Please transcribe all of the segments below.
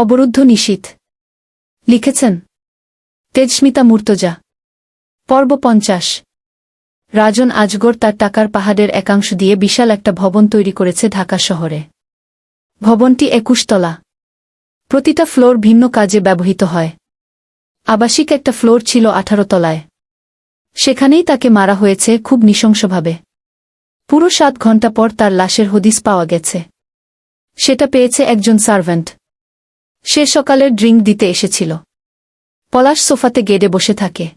অবরুদ্ধ নিশীথ লিখেছেন, তেজস্মিতা মূর্তজা। পর্ব পঞ্চাশ। রাজন আজগর তার টাকার পাহাড়ের একাংশ দিয়ে বিশাল একটা ভবন তৈরি করেছে ঢাকা শহরে। ভবনটি একুশ তলা। প্রতিটা ফ্লোর ভিন্ন কাজে ব্যবহৃত হয়। আবাসিক একটা ফ্লোর ছিল আঠারো তলায়। সেখানেই তাকে মারা হয়েছে খুব নৃশংসভাবে। পুরো সাত ঘণ্টা পর তার লাশের হদিস পাওয়া গেছে। সেটা পেয়েছে একজন সার্ভেন্ট। সে সকালের ড্রিঙ্ক দিতে এসেছিল। পলাশ সোফাতে গেডে বসে থাকে।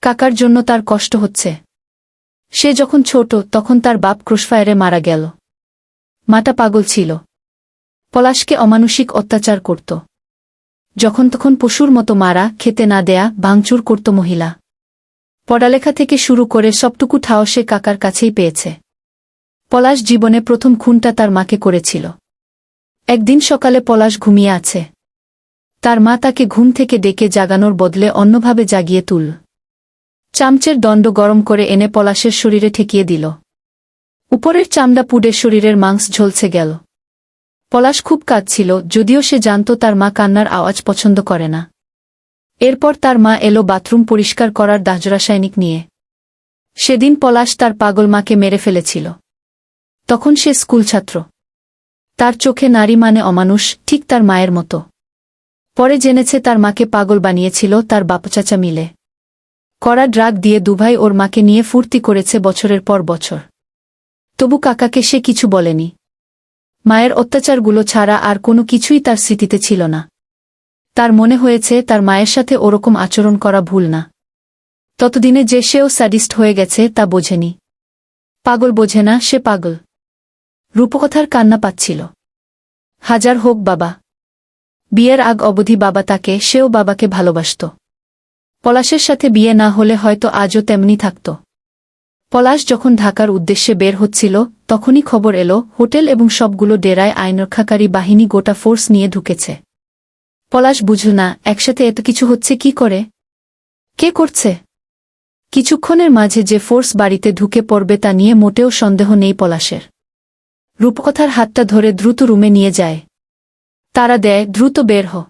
কাকার জন্য তার কষ্ট হচ্ছে। সে যখন ছোট, তখন তার বাপ ক্রুশফায়ারে মারা গেল। মাটা পাগল ছিল। পলাশকে অমানসিক অত্যাচার করত। যখন তখন পশুর মতো মারা, খেতে না দেয়া, ভাঙচুর করত মহিলা। পড়ালেখা থেকে শুরু করে সবটুকু ঠাও সে কাকার কাছেই পেয়েছে। পলাশ জীবনে প্রথম খুনটা তার মাকে করেছিল। একদিন সকালে পলাশ ঘুমিয়ে আছে। তার মা তাকে ঘুম থেকে ডেকে জাগানোর বদলে অন্যভাবে জাগিয়ে তুল। চামচের দণ্ড গরম করে এনে পলাশের শরীরে ঠেকিয়ে দিল। উপরের চামড়া পুডে শরীরের মাংস ঝলছে গেল। পলাশ খুব কাঁদছিল, যদিও সে জানত তার মা কান্নার আওয়াজ পছন্দ করে না। এরপর তার মা এলো বাথরুম পরিষ্কার করার দাজ রাসায়নিক নিয়ে। সেদিন পলাশ তার পাগল মাকে মেরে ফেলেছিল। তখন সে স্কুল ছাত্র। তার চোখে নারী মানে অমানুষ, ঠিক তার মায়ের মতো। পরে জেনেছে তার মাকে পাগল বানিয়েছিল, তার বাপচাচা মিলে। কড়া ড্রাগ দিয়ে দুভাই ওর মাকে নিয়ে ফুর্তি করেছে বছরের পর বছর। তবু কাকাকে সে কিছু বলেনি। মায়ের অত্যাচারগুলো ছাড়া আর কোনো কিছুই তার স্মৃতিতে ছিল না। তার মনে হয়েছে তার মায়ের সাথে ওরকম আচরণ করা ভুল না। ততদিনে যে সেও স্যাডিস্ট হয়ে গেছে তা বোঝেনি। পাগল বোঝে না, সে পাগল। রূপকথার কান্না পাচ্ছিল। হাজার হোক বাবা। বিয়ের আগ অবধি বাবা তাকে, সেও বাবাকে ভালোবাসত। পলাশের সাথে বিয়ে না হলে হয়তো আজও তেমনি থাকত। পলাশ যখন ঢাকার উদ্দেশ্যে বের হচ্ছিল, তখনই খবর এলো, হোটেল এবং সবগুলো ডেরায় আইনরক্ষাকারী বাহিনী গোটা ফোর্স নিয়ে ঢুকেছে। পলাশ বুঝল, না, একসাথে এত কিছু হচ্ছে কি করে? কে করছে? কিছুক্ষণের মাঝে যে ফোর্স বাড়িতে ঢুকে পড়বে তা নিয়ে মোটেও সন্দেহ নেই পলাশের। রূপকথার হাতটা ধরে দ্রুত রুমে নিয়ে যায়। তারা দেয়, দ্রুত বের হ।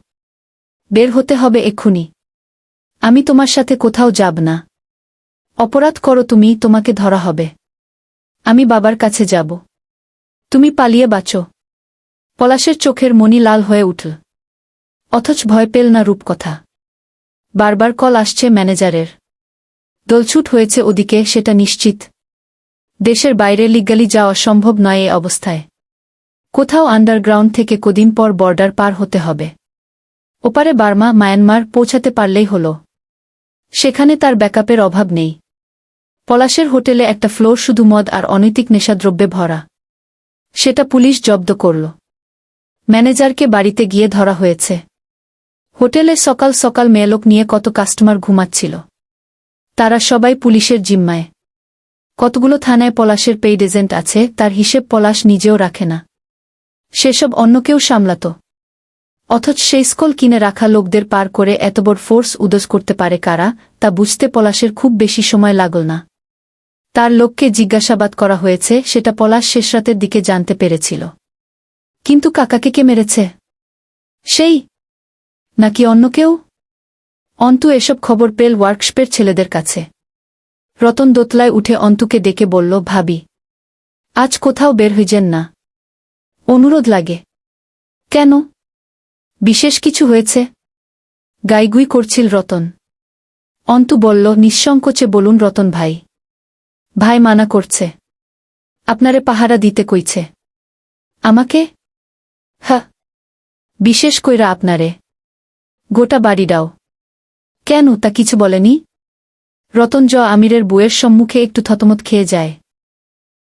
বের হতে হবে এক্ষুনি। আমি তোমার সাথে কোথাও যাব না। অপরাধ করো তুমি, তোমাকে ধরা হবে। আমি বাবার কাছে যাব। তুমি পালিয়ে বাঁচো। পলাশের চোখের মনি লাল হয়ে উঠল। অথচ ভয় পেল না রূপকথা। বারবার কল আসছে ম্যানেজারের। দলছুট হয়েছে ওদিকে, সেটা নিশ্চিত। দেশের বাইরে লিগালি যাওয়া সম্ভব নয় এ অবস্থায়। কোথাও আন্ডারগ্রাউন্ড থেকে কদিন পর বর্ডার পার হতে হবে। ওপারে বার্মা, মায়ানমার পৌঁছাতে পারলেই হল। সেখানে তার ব্যাকআপের অভাব নেই। পলাশের হোটেলে একটা ফ্লোর শুধু মদ আর অনৈতিক নেশাদ্রব্যে ভরা। সেটা পুলিশ জব্দ করল। ম্যানেজারকে বাড়িতে গিয়ে ধরা হয়েছে। হোটেলে সকাল সকাল মেয়েলোক নিয়ে কত কাস্টমার ঘুমাচ্ছিল। তারা সবাই পুলিশের জিম্মায়। কতগুলো থানায় পলাশের পেইড এজেন্ট আছে, তার হিসেব পলাশ নিজেও রাখে না। সেসব অন্য কেউ সামলাত। অথচ সেই স্কল কিনে রাখা লোকদের পার করে এত বড় ফোর্স উদস করতে পারে কারা, তা বুঝতে পলাশের খুব বেশি সময় লাগল না। তার লোককে জিজ্ঞাসাবাদ করা হয়েছে, সেটা পলাশ শেষরাতের দিকে জানতে পেরেছিল। কিন্তু কাকাকে কে মেরেছে? সেই? নাকি অন্য কেউ? অন্তু এসব খবর পেল ওয়ার্কশপের ছেলেদের কাছে। রতন দোতলায় উঠে অন্তুকে ডেকে বলল, ভাবি, আজ কোথাও বের হইজেন না। অনুরোধ লাগে। কেন? বিশেষ কিছু হয়েছে? গাইগুই করছিল রতন। অন্তু বলল, নিঃসংকোচে বলুন রতন ভাই। ভাই মানা করছে। আপনারে পাহারা দিতে কইছে। আমাকে? হ্যাঁ বিশেষ কইরা আপনারে। গোটা বাড়িটাও কেন তা কিছু বলেনি? রতন জ আমিরের বউয়ের সম্মুখে একটু থতমত খেয়ে যায়।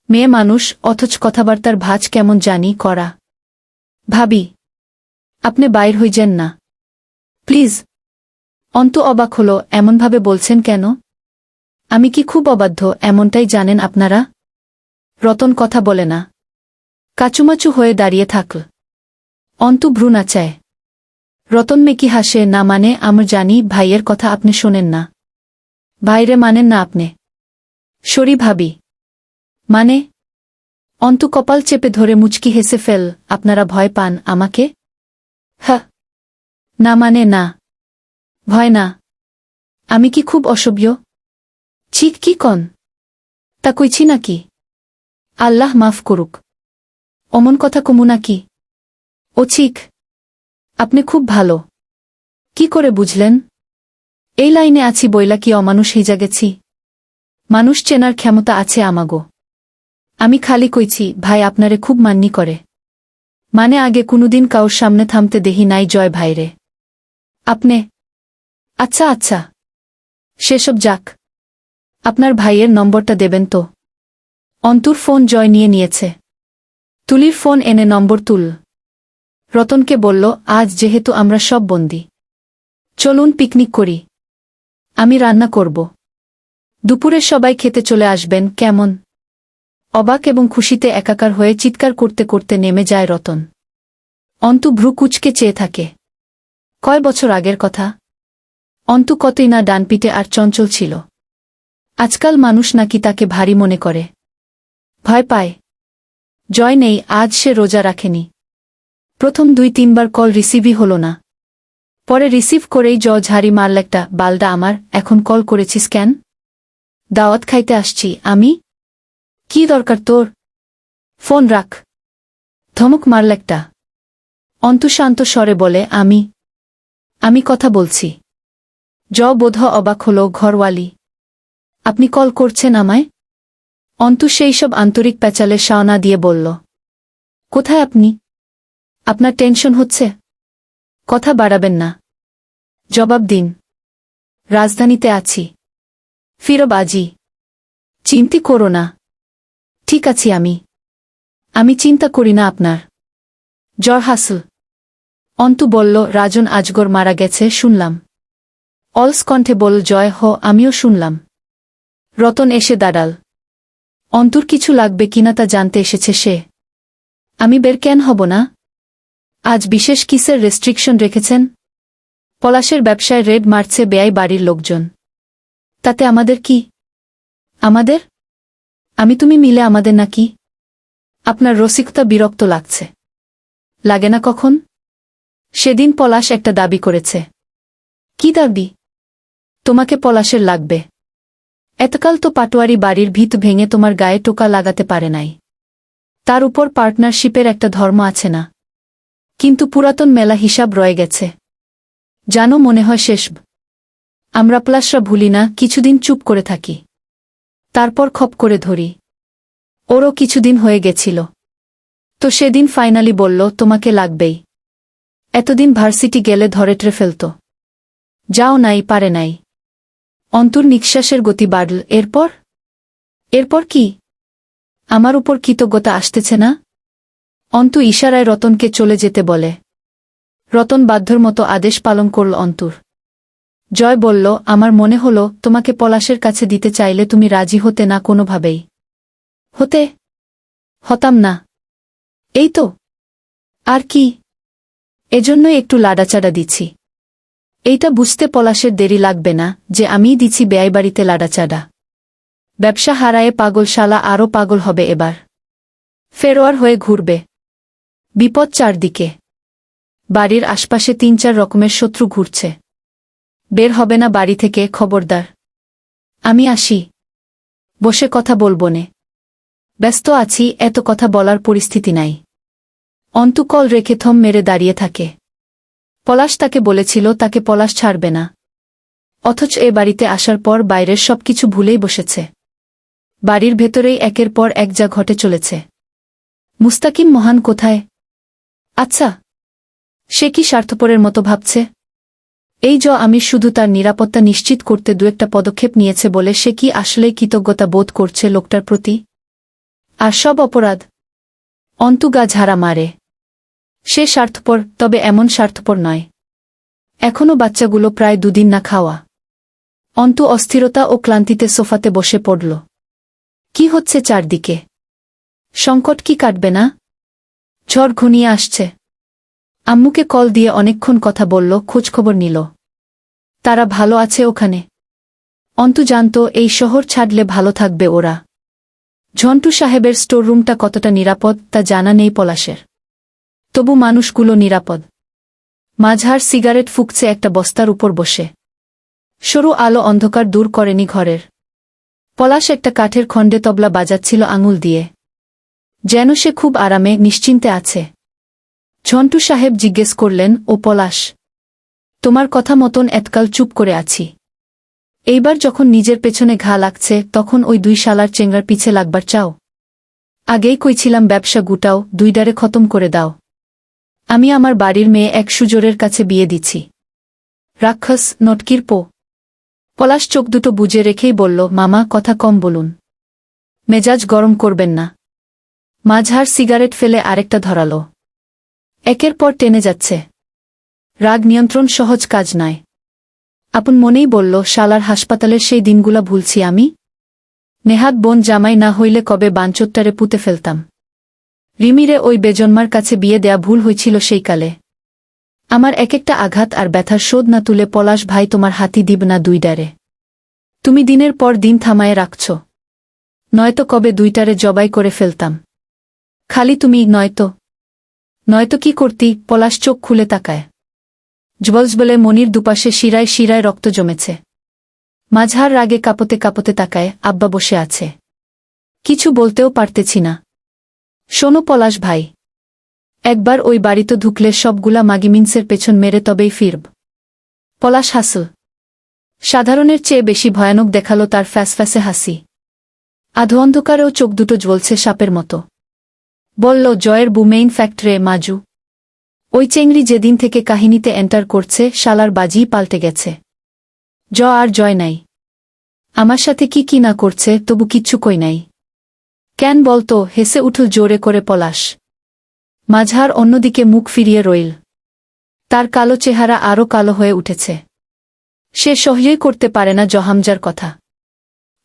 মেয়ে মানুষ, অথচ কথাবার্তার ভাজ কেমন জানি করা ভাবি, আপনি বাইর হইজেন না। প্লিজ, অন্ত অবাক হল, এমনভাবে বলছেন কেন? আমি কি খুব অবাধ্য, এমনটাই জানেন আপনারা? রতন কথা বলে না। কাচুমাচু হয়ে দাঁড়িয়ে থাকল অন্তু ভ্রু নাচায়। রতন মেকি হাসে না মানে আমার জানি ভাইয়ের কথা আপনি শোনেন না। ভাইরে মানেন না আপনি। সরি ভাবি। মানে? অন্তু কপাল চেপে ধরে মুচকি হেসে ফেল, আপনারা ভয় পান আমাকে? হ্যাঁ না মানে না। ভয় না। আমি কি খুব অসভ্য? ঠিক কি কন? তা কইছি নাকি আল্লাহ মাফ করুক। অমন কথা কমু নাকি ও ঠিক আপনি খুব ভালো। কি করে বুঝলেন? এই লাইনে আছি বইলা কি অমানুষ হিজা গেছি মানুষ চেনার ক্ষমতা আছে আমাগো। আমি খালি কইছি, ভাই আপনারে খুব মান্নি করে। মানে আগে কোনোদিন কাউর সামনে থামতে দেহি নাই, জয় ভাইরে। আপনে? আচ্ছা আচ্ছা। সেসব যাক। আপনার ভাইয়ের নম্বরটা দেবেন তো। অন্তুর ফোন জয় নিয়ে নিয়েছে। তুলির ফোন এনে নম্বর তুল। রতনকে বলল, আজ যেহেতু আমরা সব বন্দি। চলুন পিকনিক করি। আমি রান্না করব। দুপুরে সবাই খেতে চলে আসবেন, কেমন? অবাক এবং খুশিতে একাকার হয়ে চিৎকার করতে করতে নেমে যায় রতন। অন্তু ভ্রু কুচকে চেয়ে থাকে। কয় বছর আগের কথা? অন্তু কতই না ডানপিটে আর চঞ্চল ছিল। আজকাল মানুষ নাকি তাকে ভারী মনে করে। ভয় পায়। জয় নেই, আজ সে রোজা রাখেনি। প্রথম দুই তিনবার কল রিসিভই হল না। পরে রিসিভ করেই জ ঝাড়ি মারল একটা বালডা আমার, এখন কল করেছিস কেন? দাওয়াত খাইতে আসছি, আমি? কি দরকার তোর? ফোন রাখ। ধমক মারল একটা। অন্তশান্ত স্বরে বলে, আমি আমি কথা বলছি। জ বোধ অবাক হল, ঘরওয়ালি, আপনি কল করছেন আমায়? অন্তু সেই সব আন্তরিক প্যাচালে শাওনা দিয়ে বলল, কোথায় আপনি? আপনার টেনশন হচ্ছে? কথা বাড়াবেন না। জবাব দিন। রাজধানীতে আছি। ফিরব আজি চিন্তি করো না। ঠিক আছি আমি। আমি চিন্তা করি না আপনার। জ্বর হাসল অন্তু বলল, রাজন আজগর মারা গেছে, শুনলাম। অলস কণ্ঠে বল জয় হ, আমিও শুনলাম। রতন এসে দাঁড়াল। অন্তুর কিছু লাগবে কিনা তা জানতে এসেছে সে। আমি বের কেন হব না? আজ বিশেষ কিসের রেস্ট্রিকশন রেখেছেন? পলাশের ব্যবসায় রেড মারছে বেয়াই বাড়ির লোকজন। তাতে আমাদের কি? আমাদের? আমি তুমি মিলে আমাদের নাকি? আপনার রসিকতা বিরক্ত লাগছে। লাগে না কখন? সেদিন পলাশ একটা দাবি করেছে। কি দাবি? তোমাকে পলাশের লাগবে। এতকাল তো পাটোয়ারি বাড়ির ভিত ভেঙে তোমার গায়ে টোকা লাগাতে পারে নাই। তার উপর পার্টনারশিপের একটা ধর্ম আছে না। কিন্তু পুরাতন মেলা হিসাব রয়ে গেছে। জানো মনে হয় শেষ। আমরা প্লাসরা ভুলি না, কিছুদিন চুপ করে থাকি। তারপর খপ করে ধরি। ওরও কিছুদিন হয়ে গেছিল। তো সেদিন ফাইনালি বলল, তোমাকে লাগবেই। এতদিন ভার্সিটি গেলে ধরেটরে ফেলত। যাও নাই, পারে নাই। অন্তর নিঃশ্বাসের গতি বাড়ল, এরপর? এরপর কি? আমার উপর কৃতজ্ঞতা আসতেছে না? অন্তু ইশারায় রতনকে চলে যেতে বলে। রতন বাধ্যর মতো আদেশ পালন করল অন্তুর। জয় বলল, আমার মনে হল, তোমাকে পলাশের কাছে দিতে চাইলে তুমি রাজি হতে না কোনোভাবেই। হতে? হতাম না। এই তো। আর কি? এজন্যই একটু লাডাচাড়া দিচ্ছি। এইটা বুঝতে পলাশের দেরি লাগবে না, যে আমিই দিছি বেয়াই বাড়িতে লাডাচাড়া। ব্যবসা হারায়ে পাগলশালা আরও পাগল হবে এবার। ফেরোয়ার হয়ে ঘুরবে। বিপদ চারদিকে। বাড়ির আশপাশে তিন চার রকমের শত্রু ঘুরছে। বের হবে না বাড়ি থেকে, খবরদার। আমি আসি। বসে কথা বলব নে। ব্যস্ত আছি, এত কথা বলার পরিস্থিতি নাই। অন্তু কল রেখে থম মেরে দাঁড়িয়ে থাকে। পলাশ তাকে বলেছিল, তাকে পলাশ ছাড়বে না। অথচ এ বাড়িতে আসার পর বাইরের সবকিছু ভুলেই বসেছে। বাড়ির ভেতরেই একের পর এক যা ঘটে চলেছে। মুস্তাকিম মহান কোথায়? আচ্ছা সে কি স্বার্থপরের মতো ভাবছে? এই জ আমি শুধু তার নিরাপত্তা নিশ্চিত করতে দু একটা পদক্ষেপ নিয়েছে বলে সে কি আসলেই কৃতজ্ঞতা বোধ করছে লোকটার প্রতি? আর সব অপরাধ? অন্তুগা ঝাড়া মারে। সে স্বার্থপর, তবে এমন স্বার্থপর নয়। এখনও বাচ্চাগুলো প্রায় দুদিন না খাওয়া। অন্তু অস্থিরতা ও ক্লান্তিতে সোফাতে বসে পড়ল। কি হচ্ছে চারদিকে? সংকট কি কাটবে না? ঝড় ঘনিয়ে আসছে। আম্মুকে কল দিয়ে অনেকক্ষণ কথা বলল, খোঁজখবর নিল। তারা ভালো আছে ওখানে। অন্তু জানত, এই শহর ছাড়লে ভালো থাকবে ওরা। ঝন্টু সাহেবের স্টোররুমটা কতটা নিরাপদ তা জানা নেই পলাশের। তবু মানুষগুলো নিরাপদ। মাঝহার সিগারেট ফুকছে একটা বস্তার উপর বসে। সরু আলো অন্ধকার দূর করেনি ঘরের। পলাশ একটা কাঠের খণ্ডে তবলা বাজাচ্ছিল আঙুল দিয়ে। যেন সে খুব আরামে, নিশ্চিন্তে আছে। ঝন্টু সাহেব জিজ্ঞেস করলেন, ও পলাশ, তোমার কথা মতন এতকাল চুপ করে আছি। এইবার যখন নিজের পেছনে ঘা লাগছে, তখন ওই দুই শালার চেংড়ার পিছে লাগবার চাও। আগেই কইছিলাম ব্যবসা গুটাও, দুই দুইডারে খতম করে দাও। আমি আমার বাড়ির মেয়ে এক সুজোরের কাছে বিয়ে দিছি। রাক্ষস, নটকির পো। পলাশ চোখ দুটো বুঝে রেখেই বলল, মামা, কথা কম বলুন। মেজাজ গরম করবেন না। মাঝহার সিগারেট ফেলে আরেকটা ধরালো। একের পর টেনে যাচ্ছে। রাগ নিয়ন্ত্রণ সহজ কাজ নয়। আপন মনেই বলল, শালার হাসপাতালের সেই দিনগুলা ভুলছি আমি? নেহাত বোন জামাই না হইলে কবে বাঞ্চোত্তারে পুঁতে ফেলতাম। রিমিরে ওই বেজন্মার কাছে বিয়ে দেয়া ভুল হয়েছিল সেই কালে। আমার এক একটা আঘাত আর ব্যথার শোধ না তুলে পলাশ ভাই তোমার হাতি দিব না দুইডারে তুমি দিনের পর দিন থামায়ে রাখছ। নয়তো কবে দুইটারে জবাই করে ফেলতাম। খালি তুমি নয়তো নয়তো কি করতি, পলাশ চোখ খুলে তাকায়। জবলস বলে মনির দুপাশে শিরায় শিরায় রক্ত জমেছে। মাঝহার রাগে কাপতে কাপতে তাকায়, আব্বা বসে আছে। কিছু বলতেও পারতেছি না। শোনো পলাশ ভাই। একবার ওই বাড়িতে ঢুকলে সবগুলা মাগিমিন্সের পেছন মেরে তবেই ফিরব। পলাশ হাসল। সাধারণের চেয়ে বেশি ভয়ানক দেখাল তার ফ্যাসফ্যাসে হাসি। আধো অন্ধকারেও চোখ দুটো জ্বলছে সাপের মতো। বলল, জয়ের বুমেইন ফ্যাক্টরে মাজু। ওই চেংড়ি যেদিন থেকে কাহিনীতে এন্টার করছে, শালার বাজিই পাল্টে গেছে। জ আর জয় নাই। আমার সাথে কি কি না করছে, তবু কিচ্ছু কই নাই। কেন বলতো, হেসে উঠল জোরে করে পলাশ। মাঝহার অন্যদিকে মুখ ফিরিয়ে রইল। তার কালো চেহারা আরও কালো হয়ে উঠেছে। সে সহ্যই করতে পারে না জহামজার কথা।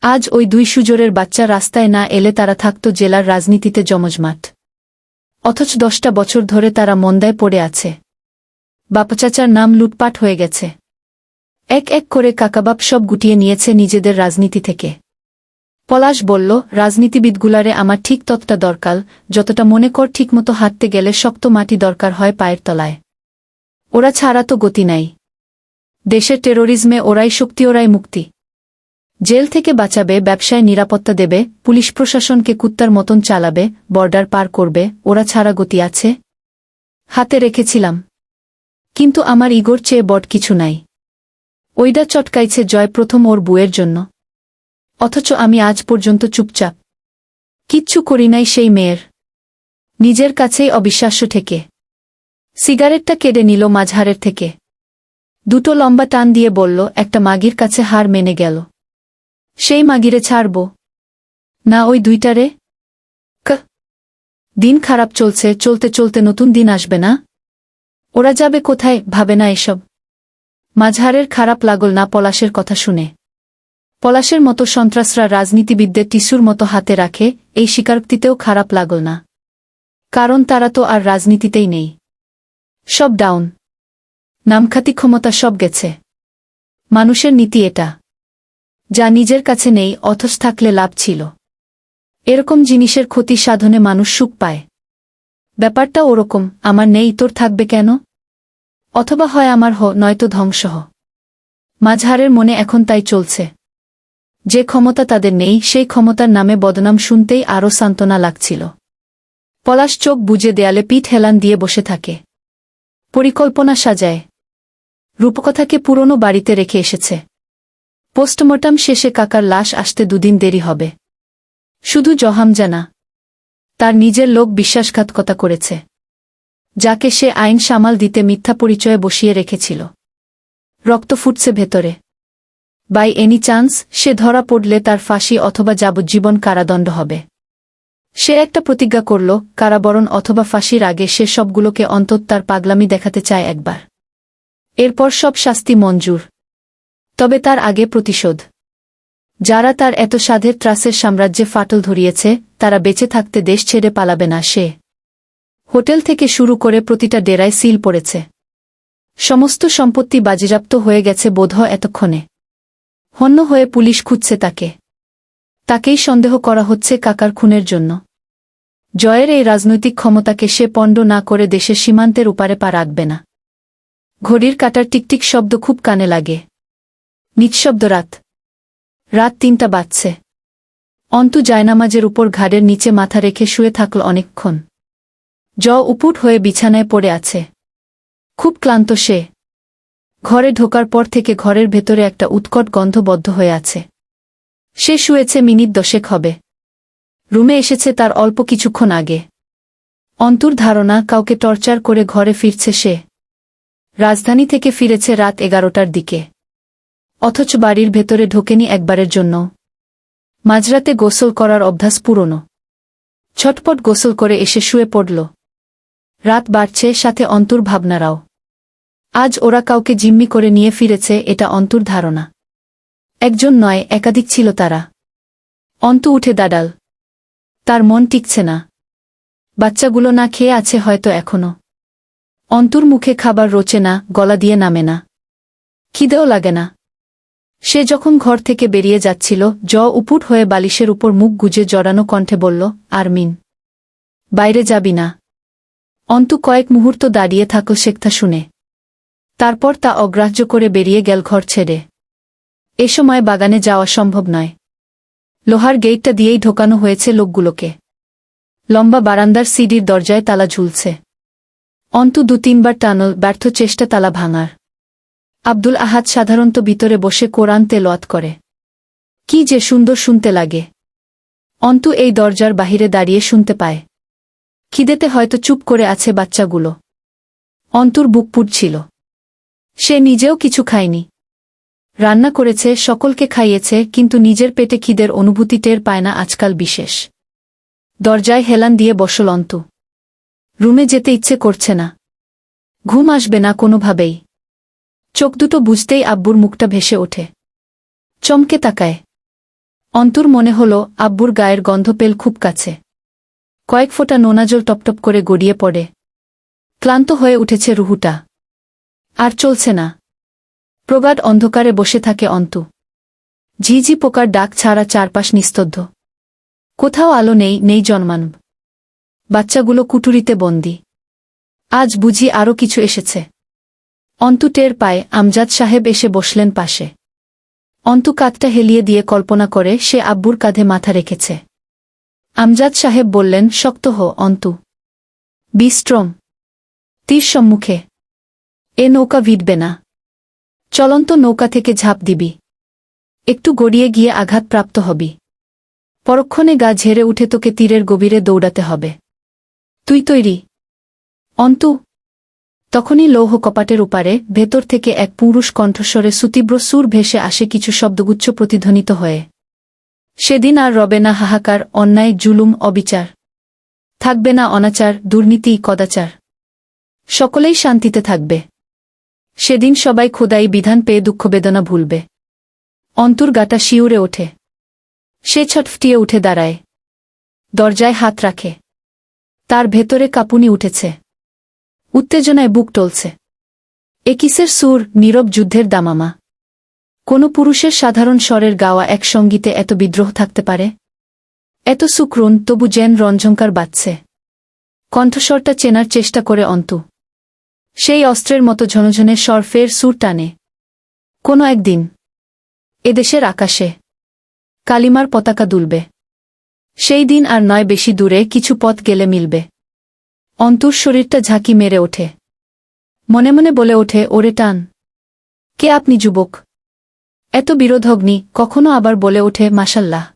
আজ ওই দুই সুজোরের বাচ্চা রাস্তায় না এলে তারা থাকত জেলার রাজনীতিতে জমজমাট অথচ দশটা বছর ধরে তারা মন্দায় পড়ে আছে। বাপচাচার নাম লুটপাট হয়ে গেছে। এক এক করে কাকাবাপ সব গুটিয়ে নিয়েছে নিজেদের রাজনীতি থেকে। পলাশ বলল, রাজনীতিবিদগুলারে আমার ঠিক ততটা দরকার, যতটা মনে কর ঠিকমতো হাঁটতে গেলে শক্ত মাটি দরকার হয় পায়ের তলায়। ওরা ছাড়া তো গতি নাই। দেশের টেরোরিজমে ওরাই শক্তি, ওরাই মুক্তি। জেল থেকে বাঁচাবে, ব্যবসায় নিরাপত্তা দেবে, পুলিশ প্রশাসনকে কুত্তার মতন চালাবে, বর্ডার পার করবে, ওরা ছাড়া গতি আছে? হাতে রেখেছিলাম। কিন্তু আমার ইগোর চেয়ে বট কিছু নাই। ওইডা চটকাইছে জয় প্রথম ওর বুয়ের জন্য। অথচ আমি আজ পর্যন্ত চুপচাপ। কিচ্ছু করি নাই সেই মেয়ের। নিজের কাছেই অবিশ্বাস্য থেকে সিগারেটটা কেড়ে নিল মাঝহারের থেকে। দুটো লম্বা টান দিয়ে বলল, একটা মাগির কাছে হার মেনে গেল। সেই মাগিরে ছাড়ব। না, ওই দুইটারে? ক। দিন খারাপ চলছে, চলতে চলতে নতুন দিন আসবে না? ওরা যাবে কোথায়, ভাবে না এসব। মাঝহারের খারাপ লাগল না পলাশের কথা শুনে। পলাশের মতো সন্ত্রাসরা রাজনীতিবিদদের টিস্যুর মতো হাতে রাখে, এই স্বীকারোক্তিতেও খারাপ লাগল না। কারণ তারা তো আর রাজনীতিতেই নেই। সব ডাউন। নামখাতি ক্ষমতা সব গেছে। মানুষের নীতি এটা। যা নিজের কাছে নেই, অথচ থাকলে লাভ ছিল। এরকম জিনিসের ক্ষতি সাধনে মানুষ সুখ পায়। ব্যাপারটা ওরকম, আমার নেই, তোর থাকবে কেন? অথবা হয় আমার হ, নয়তো ধ্বংস হ। মাঝহারের মনে এখন তাই চলছে। যে ক্ষমতা তাদের নেই, সেই ক্ষমতার নামে বদনাম শুনতেই আরও সান্ত্বনা লাগছিল। পলাশ চোখ বুঝে দেয়ালে পিঠ হেলান দিয়ে বসে থাকে। পরিকল্পনা সাজায়। রূপকথাকে পুরনো বাড়িতে রেখে এসেছে। পোস্টমর্টম শেষে কাকার লাশ আসতে দুদিন দেরি হবে। শুধু জহাম জানা। তার নিজের লোক বিশ্বাসঘাতকতা করেছে। যাকে সে আইন সামাল দিতে মিথ্যা পরিচয়ে বসিয়ে রেখেছিল। রক্ত ফুটছে ভেতরে। বাই এনি চান্স, সে ধরা পড়লে তার ফাঁসি অথবা যাবজ্জীবন কারাদণ্ড হবে। সে একটা প্রতিজ্ঞা করল, কারাবরণ অথবা ফাঁসির আগে সে সবগুলোকে অন্তত তার পাগলামি দেখাতে চায় একবার। এরপর সব শাস্তি মঞ্জুর। তবে তার আগে প্রতিশোধ। যারা তার এত সাধের ত্রাসের সাম্রাজ্যে ফাটল ধরিয়েছে, তারা বেঁচে থাকতে দেশ ছেড়ে পালাবে না, সে। হোটেল থেকে শুরু করে প্রতিটা ডেরায় সিল পড়েছে। সমস্ত সম্পত্তি বাজিরাপ্ত হয়ে গেছে বোধহয় এতক্ষণে। হন্য হয়ে পুলিশ খুঁজছে তাকে। তাকেই সন্দেহ করা হচ্ছে কাকার খুনের জন্য। জয়ের এই রাজনৈতিক ক্ষমতাকে সে পণ্ড না করে দেশের সীমান্তের উপারে পা রাখবে না। ঘড়ির কাটার টিকটিক শব্দ খুব কানে লাগে। নিঃশব্দ রাত। রাত তিনটা বাজছে। অন্তু জায়নামাজের উপর ঘাড়ের নিচে মাথা রেখে শুয়ে থাকল অনেকক্ষণ। জ উপুট হয়ে বিছানায় পড়ে আছে। খুব ক্লান্ত সে। ঘরে ঢোকার পর থেকে ঘরের ভেতরে একটা উৎকট গন্ধবদ্ধ হয়ে আছে। সে শুয়েছে মিনিট দশেক হবে। রুমে এসেছে তার অল্প কিছুক্ষণ আগে। অন্তুর ধারণা, কাউকে টর্চার করে ঘরে ফিরছে সে। রাজধানী থেকে ফিরেছে রাত এগারোটার দিকে। অথচ বাড়ির ভেতরে ঢোকেনি একবারের জন্য। মাঝরাতে গোসল করার অভ্যাস পুরনো। ছটপট গোসল করে এসে শুয়ে পড়ল। রাত বাড়ছে, সাথে অন্তুর ভাবনারাও। আজ ওরা কাউকে জিম্মি করে নিয়ে ফিরেছে, এটা অন্তুর ধারণা। একজন নয়, একাধিক ছিল তারা। অন্তু উঠে দাঁড়াল। তার মন টিকছে না। বাচ্চাগুলো না খেয়ে আছে হয়তো এখনও। অন্তুর মুখে খাবার রোচে না, গলা দিয়ে নামে না। খিদেও লাগে না। সে যখন ঘর থেকে বেরিয়ে যাচ্ছিল, জ উপুট হয়ে বালিশের উপর মুখ গুজে জড়ানো কণ্ঠে বলল, আরমিন, বাইরে যাবি না। অন্তু কয়েক মুহূর্ত দাঁড়িয়ে থাকল শেখতা শুনে। তারপর তা অগ্রাহ্য করে বেরিয়ে গেল ঘর ছেড়ে। এ সময় বাগানে যাওয়া সম্ভব নয়। লোহার গেটটা দিয়েই ঢোকানো হয়েছে লোকগুলোকে। লম্বা বারান্দার সিডির দরজায় তালা ঝুলছে। অন্তু দু তিনবার টানল, ব্যর্থ চেষ্টা তালা ভাঙার। আব্দুল আহাদ সাধারণত ভিতরে বসে কোরআন তেলোয়াত করে। কি যে সুন্দর শুনতে লাগে। অন্তু এই দরজার বাহিরে দাঁড়িয়ে শুনতে পায়। খিদেতে হয়তো চুপ করে আছে বাচ্চাগুলো। অন্তুর বুক পুড়ছিল। সে নিজেও কিছু খায়নি। রান্না করেছে, সকলকে খাইয়েছে, কিন্তু নিজের পেটে খিদের অনুভূতি টের পায় না আজকাল বিশেষ। দরজায় হেলান দিয়ে বসল অন্তু। রুমে যেতে ইচ্ছে করছে না। ঘুম আসবে না কোনোভাবেই। চোখ দুটো বুঝতেই আব্বুর মুখটা ভেসে ওঠে। চমকে তাকায়। অন্তুর মনে হল আব্বুর গায়ের গন্ধ পেল খুব কাছে। কয়েক ফোঁটা নোনাজল টপটপ করে গড়িয়ে পড়ে। ক্লান্ত হয়ে উঠেছে রুহুটা। আর চলছে না। প্রগাঢ় অন্ধকারে বসে থাকে অন্তু। ঝিঝি পোকার ডাক ছাড়া চারপাশ নিস্তব্ধ। কোথাও আলো নেই নেই জন্মানব বাচ্চাগুলো কুটুরিতে বন্দি। আজ বুঝি আরও কিছু এসেছে। অন্তু টের পায় আমজাদ সাহেব এসে বসলেন পাশে। অন্তু কাঁধটা হেলিয়ে দিয়ে কল্পনা করে সে আব্বুর কাঁধে মাথা রেখেছে। আমজাদ সাহেব বললেন, শক্ত হ, অন্তু। বিস্ট্রম তীর সম্মুখে। এ নৌকা ভিটবে না। চলন্ত নৌকা থেকে ঝাঁপ দিবি। একটু গড়িয়ে গিয়ে আঘাতপ্রাপ্ত হবি। পরক্ষণে গা ঝেড়ে উঠে তোকে তীরের গভীরে দৌড়াতে হবে। তুই তৈরি। অন্তু তখনই লৌহ কপাটের উপারে ভেতর থেকে এক পুরুষ কণ্ঠস্বরে সুতীব্র সুর ভেসে আসে কিছু শব্দগুচ্ছ প্রতিধ্বনিত হয়ে। সেদিন আর রবে না হাহাকার, অন্যায়, জুলুম, অবিচার। থাকবে না অনাচার, দুর্নীতি, কদাচার। সকলেই শান্তিতে থাকবে। সেদিন সবাই খোদাই বিধান পেয়ে দুঃখবেদনা ভুলবে। অন্তর গাটা শিউরে ওঠে। সে ছটফটিয়ে উঠে দাঁড়ায়। দরজায় হাত রাখে। তার ভেতরে কাঁপুনি উঠেছে। উত্তেজনায় বুক টলছে। এ কিসের সুর নীরব যুদ্ধের দামামা। কোনো পুরুষের সাধারণ স্বরের গাওয়া এক সঙ্গীতে এত বিদ্রোহ থাকতে পারে? এত সুক্রুন তবু জেন রঞ্ঝঙ্কার বাজছে। কণ্ঠস্বরটা চেনার চেষ্টা করে অন্তু। সেই অস্ত্রের মতো ঝনঝনে স্বর ফের সুর টানে। কোনো একদিন। এদেশের আকাশে। কালিমার পতাকা দুলবে। সেই দিন আর নয় বেশি দূরে কিছু পথ গেলে মিলবে। অন্তুর শরীরটা ঝাঁকি মেরে ওঠে। মনে মনে বলে ওঠে, ওরে টান। কে আপনি যুবক? এত বিরোধগ্নি কখনো আবার বলে ওঠে মাসাল্লাহ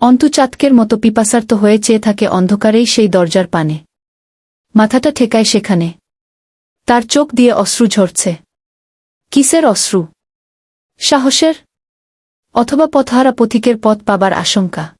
অন্তু চাতকের মতো পিপাসার্ত হয়ে চেয়ে থাকে অন্ধকারেই সেই দরজার পানে। মাথাটা ঠেকায় সেখানে। তার চোখ দিয়ে অশ্রু ঝরছে। কিসের অশ্রু? সাহসের? অথবা পথহারা পথিকের পথ পাবার আশঙ্কা।